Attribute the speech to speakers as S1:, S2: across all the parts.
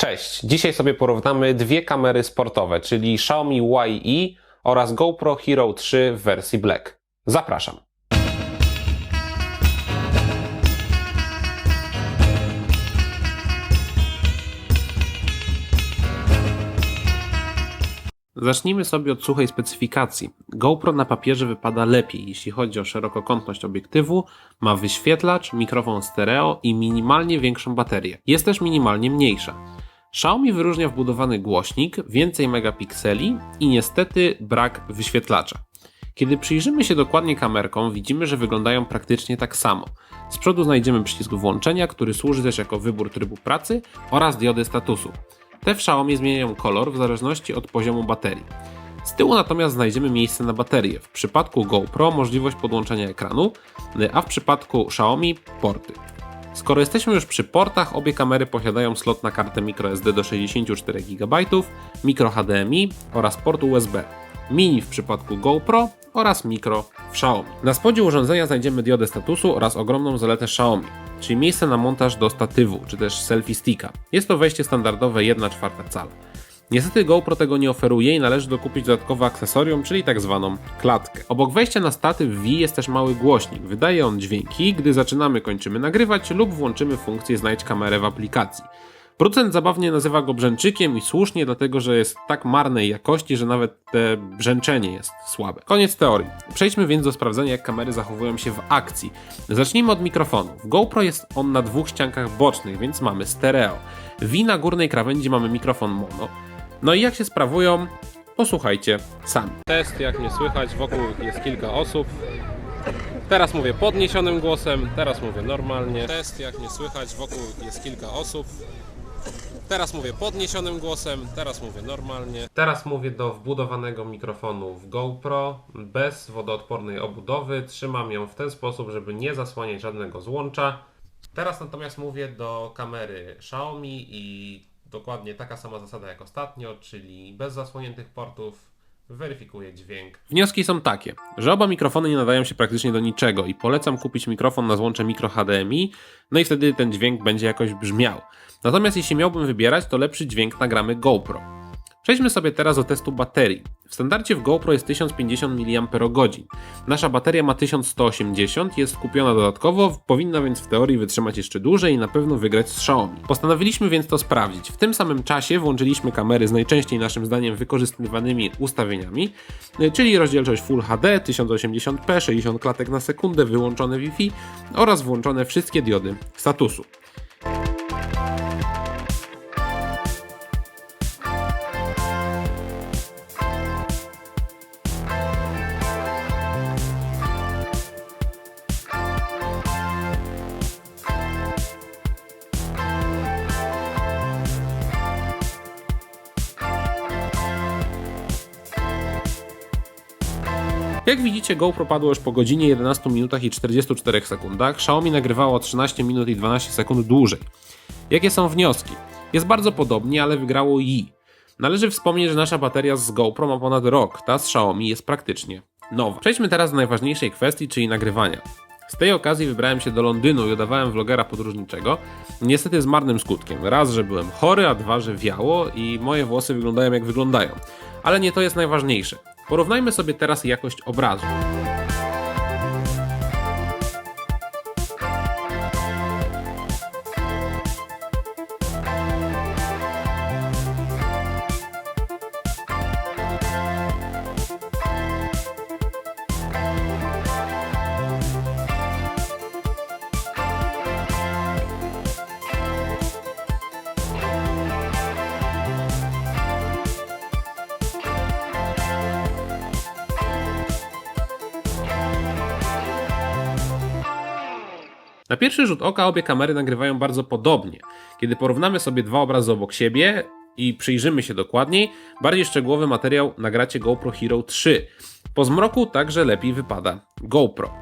S1: Cześć, dzisiaj sobie porównamy dwie kamery sportowe, czyli Xiaomi YE oraz GoPro Hero 3 w wersji Black. Zapraszam. Zacznijmy sobie od suchej specyfikacji. GoPro na papierze wypada lepiej, jeśli chodzi o szerokokątność obiektywu, ma wyświetlacz, mikrofon stereo i minimalnie większą baterię. Jest też minimalnie mniejsza. Xiaomi wyróżnia wbudowany głośnik, więcej megapikseli i niestety brak wyświetlacza. Kiedy przyjrzymy się dokładnie kamerkom, widzimy, że wyglądają praktycznie tak samo. Z przodu znajdziemy przycisk włączenia, który służy też jako wybór trybu pracy oraz diody statusu. Te w Xiaomi zmieniają kolor w zależności od poziomu baterii. Z tyłu natomiast znajdziemy miejsce na baterię. W przypadku GoPro możliwość podłączenia ekranu, a w przypadku Xiaomi porty. Skoro jesteśmy już przy portach, obie kamery posiadają slot na kartę microSD do 64 GB, micro HDMI oraz port USB. Mini w przypadku GoPro oraz mikro w Xiaomi. Na spodzie urządzenia znajdziemy diodę statusu oraz ogromną zaletę Xiaomi, czyli miejsce na montaż do statywu czy też selfie sticka. Jest to wejście standardowe 1,4 cala. Niestety GoPro tego nie oferuje i należy dokupić dodatkowe akcesorium, czyli tak zwaną klatkę. Obok wejścia na statyw V jest też mały głośnik. Wydaje on dźwięki, gdy zaczynamy, kończymy nagrywać lub włączymy funkcję znajdź kamerę w aplikacji. Producent zabawnie nazywa go brzęczykiem i słusznie, dlatego że jest tak marnej jakości, że nawet te brzęczenie jest słabe. Koniec teorii. Przejdźmy więc do sprawdzenia, jak kamery zachowują się w akcji. Zacznijmy od mikrofonu. W GoPro jest on na dwóch ściankach bocznych, więc mamy stereo. W na górnej krawędzi mamy mikrofon mono. No i jak się sprawują, posłuchajcie sami. Test, jak nie słychać, wokół jest kilka osób. Teraz mówię podniesionym głosem, teraz mówię normalnie. Test, jak nie słychać, wokół jest kilka osób. Teraz mówię podniesionym głosem, teraz mówię normalnie. Teraz mówię do wbudowanego mikrofonu w GoPro bez wodoodpornej obudowy. Trzymam ją w ten sposób, żeby nie zasłaniać żadnego złącza. Teraz natomiast mówię do kamery Xiaomi i dokładnie taka sama zasada jak ostatnio, czyli bez zasłoniętych portów weryfikuję dźwięk. Wnioski są takie, że oba mikrofony nie nadają się praktycznie do niczego i polecam kupić mikrofon na złącze mikro HDMI, no i wtedy ten dźwięk będzie jakoś brzmiał. Natomiast jeśli miałbym wybierać, to lepszy dźwięk nagramy GoPro. Przejdźmy sobie teraz do testu baterii. W standardzie w GoPro jest 1050 mAh. Nasza bateria ma 1180, jest kupiona dodatkowo, powinna więc w teorii wytrzymać jeszcze dłużej i na pewno wygrać z Xiaomi. Postanowiliśmy więc to sprawdzić. W tym samym czasie włączyliśmy kamery z najczęściej naszym zdaniem wykorzystywanymi ustawieniami, czyli rozdzielczość Full HD, 1080p, 60 klatek na sekundę, wyłączone Wi-Fi oraz włączone wszystkie diody statusu. Jak widzicie, GoPro padło już po godzinie 11 minutach i 44 sekundach. Xiaomi nagrywało 13 minut i 12 sekund dłużej. Jakie są wnioski? Jest bardzo podobnie, ale wygrało Yi. Należy wspomnieć, że nasza bateria z GoPro ma ponad rok, ta z Xiaomi jest praktycznie nowa. Przejdźmy teraz do najważniejszej kwestii, czyli nagrywania. Z tej okazji wybrałem się do Londynu i udawałem vlogera podróżniczego. Niestety z marnym skutkiem. Raz, że byłem chory, a dwa, że wiało i moje włosy wyglądają jak wyglądają. Ale nie to jest najważniejsze. Porównajmy sobie teraz jakość obrazu. Na pierwszy rzut oka obie kamery nagrywają bardzo podobnie. Kiedy porównamy sobie dwa obrazy obok siebie i przyjrzymy się dokładniej, bardziej szczegółowy materiał nagracie GoPro Hero 3. Po zmroku także lepiej wypada GoPro.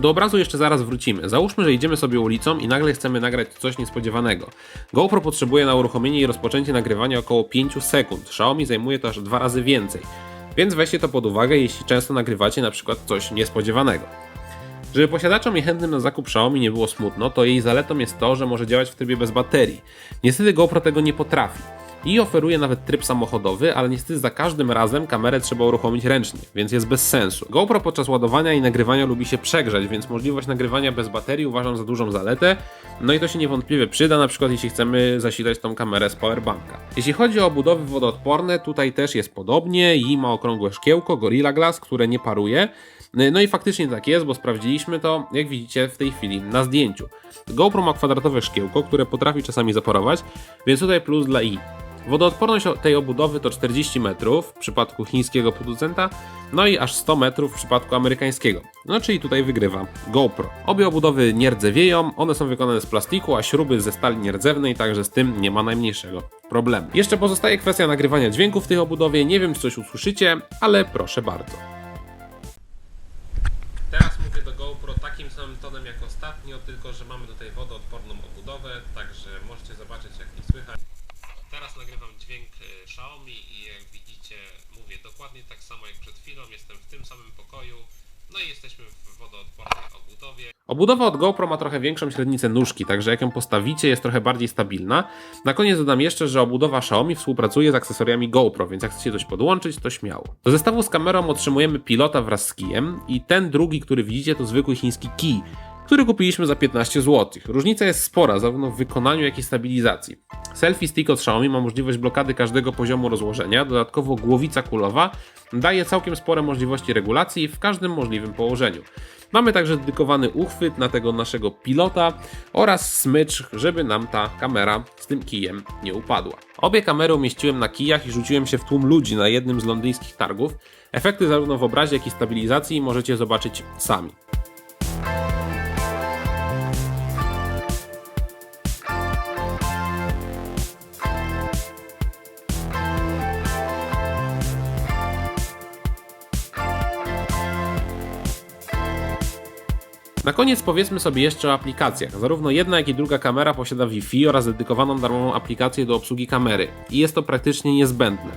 S1: Do obrazu jeszcze zaraz wrócimy. Załóżmy, że idziemy sobie ulicą i nagle chcemy nagrać coś niespodziewanego. GoPro potrzebuje na uruchomienie i rozpoczęcie nagrywania około 5 sekund. Xiaomi zajmuje to aż dwa razy więcej. Więc weźcie to pod uwagę, jeśli często nagrywacie na przykład coś niespodziewanego. Żeby posiadaczom i chętnym na zakup Xiaomi nie było smutno, to jej zaletą jest to, że może działać w trybie bez baterii. Niestety GoPro tego nie potrafi. I oferuje nawet tryb samochodowy, ale niestety za każdym razem kamerę trzeba uruchomić ręcznie, więc jest bez sensu. GoPro podczas ładowania i nagrywania lubi się przegrzać, więc możliwość nagrywania bez baterii uważam za dużą zaletę. No i to się niewątpliwie przyda, na przykład jeśli chcemy zasilać tą kamerę z powerbanka. Jeśli chodzi o obudowy wodoodporne, tutaj też jest podobnie i ma okrągłe szkiełko Gorilla Glass, które nie paruje. No i faktycznie tak jest, bo sprawdziliśmy to, jak widzicie w tej chwili na zdjęciu. GoPro ma kwadratowe szkiełko, które potrafi czasami zaporować, więc tutaj plus dla i. Wodoodporność tej obudowy to 40 metrów w przypadku chińskiego producenta, no i aż 100 metrów w przypadku amerykańskiego. No czyli tutaj wygrywa GoPro. Obie obudowy nie rdzewieją, one są wykonane z plastiku, a śruby ze stali nierdzewnej, także z tym nie ma najmniejszego problemu. Jeszcze pozostaje kwestia nagrywania dźwięków w tej obudowie, nie wiem czy coś usłyszycie, ale proszę bardzo. Teraz mówię do GoPro takim samym tonem jak ostatnio, tylko że mamy tutaj wodoodporną obudowę, także możecie zobaczyć jak nie słychać. Teraz nagrywam dźwięk e, Xiaomi i jak widzicie mówię dokładnie tak samo jak przed chwilą, jestem w tym samym pokoju, no i jesteśmy w wodoodpornej obudowie. Obudowa od GoPro ma trochę większą średnicę nóżki, także jak ją postawicie jest trochę bardziej stabilna. Na koniec dodam jeszcze, że obudowa Xiaomi współpracuje z akcesoriami GoPro, więc jak chcecie coś podłączyć, to śmiało. Do zestawu z kamerą otrzymujemy pilota wraz z kijem i ten drugi, który widzicie to zwykły chiński kij, który kupiliśmy za 15 zł. Różnica jest spora, zarówno w wykonaniu, jak i stabilizacji. Selfie stick od Xiaomi ma możliwość blokady każdego poziomu rozłożenia, dodatkowo głowica kulowa daje całkiem spore możliwości regulacji w każdym możliwym położeniu. Mamy także dedykowany uchwyt na tego naszego pilota oraz smycz, żeby nam ta kamera z tym kijem nie upadła. Obie kamery umieściłem na kijach i rzuciłem się w tłum ludzi na jednym z londyńskich targów. Efekty zarówno w obrazie, jak i stabilizacji możecie zobaczyć sami. Na koniec powiedzmy sobie jeszcze o aplikacjach. Zarówno jedna, jak i druga kamera posiada Wi-Fi oraz dedykowaną darmową aplikację do obsługi kamery i jest to praktycznie niezbędne.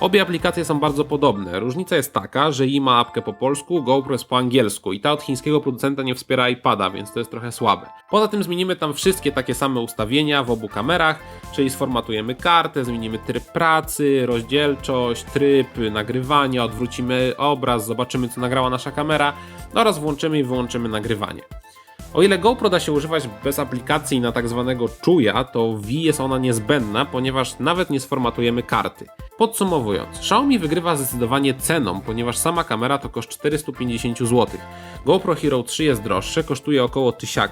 S1: Obie aplikacje są bardzo podobne. Różnica jest taka, że i ma apkę po polsku, GoPro jest po angielsku i ta od chińskiego producenta nie wspiera iPada, więc to jest trochę słabe. Poza tym zmienimy tam wszystkie takie same ustawienia w obu kamerach, czyli sformatujemy kartę, zmienimy tryb pracy, rozdzielczość, tryb nagrywania, odwrócimy obraz, zobaczymy co nagrała nasza kamera oraz włączymy i wyłączymy nagrywanie. O ile GoPro da się używać bez aplikacji na tak zwanego czuja, to V jest ona niezbędna, ponieważ nawet nie sformatujemy karty. Podsumowując, Xiaomi wygrywa zdecydowanie ceną, ponieważ sama kamera to koszt 450 zł. GoPro Hero 3 jest droższe, kosztuje około 1000,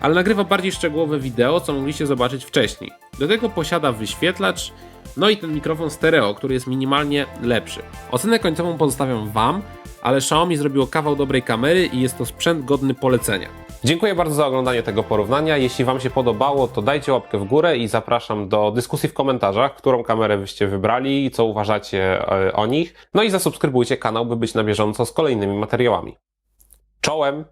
S1: ale nagrywa bardziej szczegółowe wideo, co mogliście zobaczyć wcześniej. Do tego posiada wyświetlacz, no i ten mikrofon stereo, który jest minimalnie lepszy. Ocenę końcową pozostawiam Wam, ale Xiaomi zrobiło kawał dobrej kamery i jest to sprzęt godny polecenia. Dziękuję bardzo za oglądanie tego porównania. Jeśli Wam się podobało, to dajcie łapkę w górę i zapraszam do dyskusji w komentarzach, którą kamerę byście wybrali i co uważacie e, o nich. No i zasubskrybujcie kanał, by być na bieżąco z kolejnymi materiałami. Czołem!